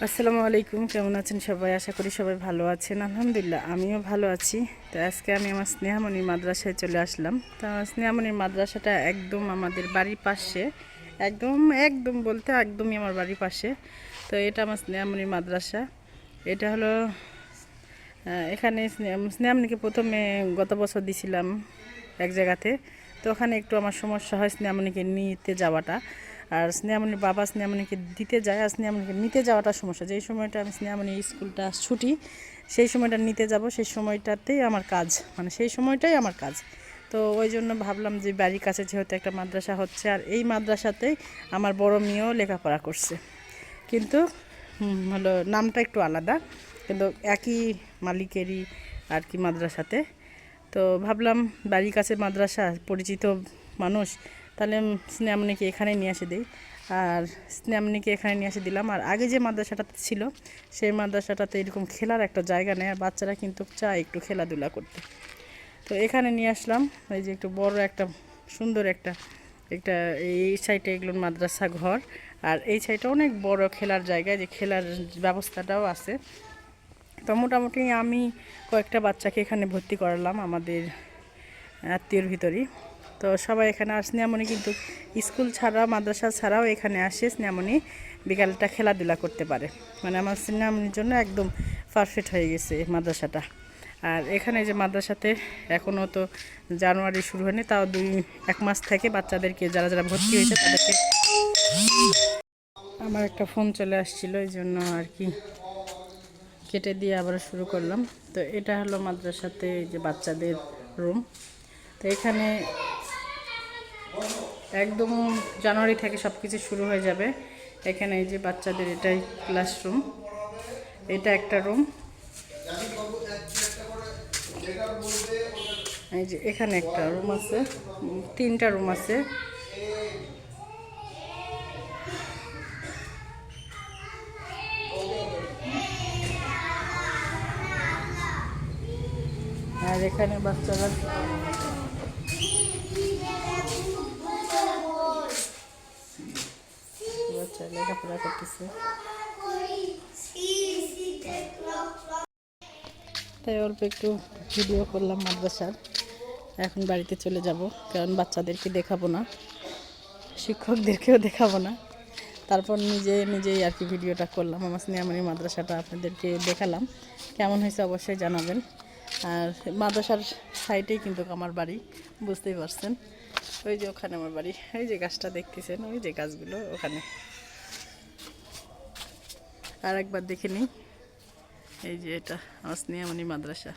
আসসালামু আলাইকুম, কেমন আছেন সবাই? আশা করি সবাই ভালো আছেন। আলহামদুলিল্লাহ, আমিও ভালো আছি। তো আজকে আমি আমার স্নেহামণি মাদ্রাসায় চলে আসলাম। তো স্নেহামণির মাদ্রাসাটা একদম আমাদের বাড়ির পাশে, একদম একদম বলতে একদমই আমার বাড়ির পাশে। তো এটা আমার স্নেহামণির মাদ্রাসা। এটা হলো এখানে স্নে- স্নেহামণিকে প্রথমে গত বছর দিছিলাম এক জায়গাতে। তো ওখানে একটু আমার সমস্যা হয় স্নেহামণিকে নিতে যাওয়াটা। আর স্নেহামণির বাবা স্নেহামণিকে দিতে যায় আর স্নেহামণিকে নিতে যাওয়াটা সমস্যা। যেই সময়টা আমি স্নেহামণির স্কুলটা ছুটি, সেই সময়টা নিতে যাব, সেই সময়টাতেই আমার কাজ। মানে সেই সময়টাই আমার কাজ। তো ওই জন্য ভাবলাম যে বাড়ির কাছে যেহেতু একটা মাদ্রাসা হচ্ছে, আর এই মাদ্রাসাতেই আমার বড় মেয়েও লেখাপড়া করছে। কিন্তু হলো নামটা একটু আলাদা, কিন্তু একই মালিকেরই আর কি মাদ্রাসাতে। তো ভাবলাম বাড়ির কাছে মাদ্রাসা, পরিচিত মানুষ তাহলে স্নেহামণিকে এখানে নিয়ে এসে দিই। আর স্নেহামণিকে এখানে নিয়ে এসে দিলাম। আর আগে যে মাদ্রাসাটাতে ছিল, সেই মাদ্রাসাটাতে এরকম খেলার একটা জায়গা নেই, আর বাচ্চারা কিন্তু চায় একটু খেলাধুলা করতে। তো এখানে নিয়ে আসলাম। এই যে একটু বড় একটা, সুন্দর একটা একটা এই সাইডে এগুলো মাদ্রাসা ঘর। আর এই সাইডে অনেক বড় খেলার জায়গা, যে খেলার ব্যবস্থাটাও আছে। তো মোটামুটি আমি কয়েকটা বাচ্চাকে এখানে ভর্তি করালাম আমাদের আত্মীয়র ভিতরেই। তো সবাই এখানে আর স্নেহামণি কিন্তু স্কুল ছাড়া, মাদ্রাসা ছাড়াও এখানে আসে স্নেহামণি বিকালটা খেলাধুলা করতে পারে। মানে আমার স্নেহামণির জন্য একদম পারফেক্ট হয়ে গেছে মাদ্রাসাটা। আর এখানে যে মাদ্রাসাতে এখনও তো জানুয়ারি শুরু হয়নি, তাও দুই, এক মাস থেকে বাচ্চাদেরকে যারা যারা ভর্তি হয়েছে তাদেরকে আমার একটা ফোন চলে আসছিল, এই জন্য আর কি কেটে দিয়ে আবার শুরু করলাম। তো এটা হলো মাদ্রাসাতে যে বাচ্চাদের রুম তো এখানে একদম জানুয়ারি থেকে সব কিছু শুরু হয়ে যাবে। এখানে এই যে বাচ্চাদের এটাই ক্লাসরুম এটা একটা রুম এই যে এখানে একটা রুম আছে। তিনটা রুম আছে। আর এখানে বাচ্চারা বাচ্চা লেখাপড়া করতেছে। তাই অল্প একটু ভিডিও করলাম মাদ্রাসার। এখন বাড়িতে চলে যাব, কারণ বাচ্চাদেরকে দেখাবো না, শিক্ষকদেরকেও দেখাবো না। তারপর নিজে নিজেই আর কি ভিডিওটা করলাম, আমার স্নেহামণি মাদ্রাসাটা আপনাদেরকে দেখালাম। কেমন হয়েছে অবশ্যই জানাবেন। আর মাদ্রাসার সাইডেই কিন্তু আমার বাড়ি, বুঝতেই পারছেন। ওই যে ওখানে আমার বাড়ি ওই যে গাছটা দেখতেছেন, ওই যে গাছগুলো ওখানে। আর একবার দেখে নিই। এই যে এটা আমার স্নেহামণি মাদ্রাসা।